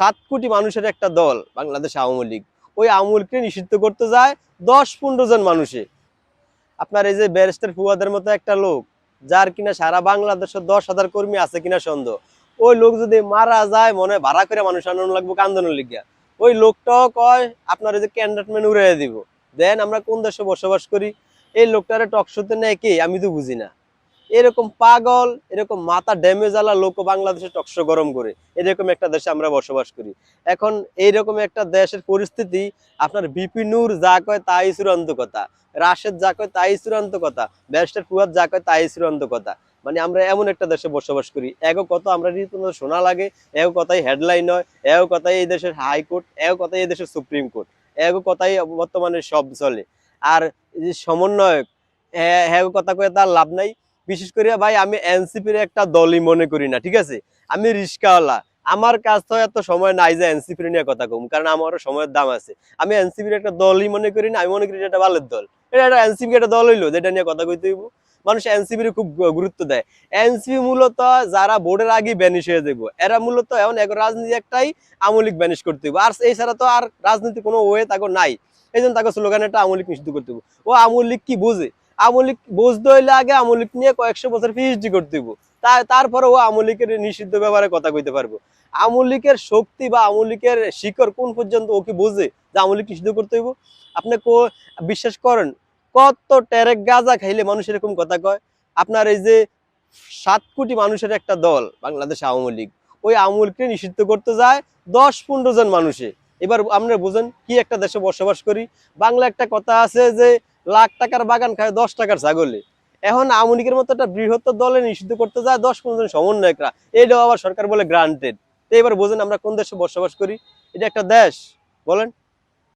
সাত কোটি মানুষের একটা দল বাংলাদেশ আওয়ামী লীগ। ওই আওয়ামী লীগকে নিষিদ্ধ করতে যায় দশ পনেরো জন মানুষে আপনার এই যে ব্যারিস্টার ফুয়াদের মতো একটা লোক, যার কিনা সারা বাংলাদেশের দশ হাজার কর্মী আছে কিনা সন্দেহ। ওই লোক যদি মারা যায়, মনে হয় ভাড়া করে মানুষ আনন্দ লাগবো কান্দনের লিগিয়া ওই লোকটাও কয়, আপনার এই যে ক্যান্ডিডেটমেন্ট উড়াই দিব। দেন আমরা কোন দেশে বসবাস করি? এই লোকটারে টকশোতে নেয় কে? আমি তো বুঝি না। এরকম পাগল, এরকম মাথা ড্যামেজ আলা লোক বাংলাদেশে টকশো গরম করে। এরকম একটা দেশে আমরা বসবাস করি। এখন এইরকম একটা দেশের পরিস্থিতি, আপনার বিপিনুর যা কয় তাই চূড়ান্ত কথা। রাশেদ যা কয় তাই চূড়ান্ত কথা। ব্যারিস্টার ফুয়াদ যা কয় তাই চূড়ান্ত কথা। মানে আমরা এমন একটা দেশে বসবাস করি। এগো কত আমরা রীতিমতো শোনা লাগে, এগো কথাই হেডলাইন হয় এগো কথাই এই দেশের হাইকোর্ট এগো কথাই এই দেশের সুপ্রিম কোর্ট এগো কথাই বর্তমানে সব চলে। আর যে সমন্বয়ক হ্যাঁ হ্যাঁ কথা কয়ে তার লাভ নাই। বিশেষ করে ভাই, আমি এনসিপির একটা দলই মনে করি না, ঠিক আছে? আমি রিস্কাওয়ালা। আমার কাছ তো এত সময় নাই যে এনসিপির নিয়ে কথা কম, কারণ আমারও সময়ের দাম আছে। আমি এনসিপির একটা দলই মনে করি না, আমি মনে করি এটা ভালোর দল। এটা একটা এনসিপি একটা দল হইল যেটা নিয়ে কথা কইতে হইব। মানুষ এনসিপির খুব গুরুত্ব দেয়। এনসিপি মূলত যারা বোর্ডের আগে ব্যানিশ হয়ে যাব এরা মূলত এখন এক রাজনীতি একটাই আমলিক ব্যানিশ করতে হইব। আর এছাড়া তো আর রাজনীতি কোনো ওয়ে তাকে নাই। এই জন্য তাকে স্লোগান একটা আমলিক নিষিদ্ধ করতে হইব। ও আমলিক কি বোঝে? আমলিক বুঝতে হইলে আগে আমলিক নিয়ে কয়েকশো বছর পিএইচডি করতে দিব তারপরে ও আমলিকের নিষিদ্ধ ব্যাপারে কথা কইতে পারব। আমলিকের শক্তি বা আমলিকের শিকড় কোন পর্যন্ত ও কি বোঝে যে আমলিক নিষিদ্ধ করতে হইব? আপনি বিশ্বাস করেন, কত টেরেক গাঁজা খাইলে মানুষ এরকম কথা কয়? আপনার এই যে সাত কোটি মানুষের একটা দল, বাংলাদেশ আওয়ামী লীগ, ওই আওয়ামী লীগকে নিষিদ্ধ করতে যায় দশ পনেরো জন মানুষে। এবার আমরা বুঝেন কি একটা দেশে বসবাস করি? বাংলা একটা কথা আছে যে লাখ টাকার বাগান খায়, দশ টাকার ছাগলে। এখন আওয়ামী মতো একটা বৃহত্তর দলে নিষিদ্ধ করতে যায়, দশ পনেরো জন সমন্বয়করা। এইটাও আবার সরকার বলে গ্রান্টেড এবার বোঝেন আমরা কোন দেশে বসবাস করি? এটা একটা দেশ, বলেন।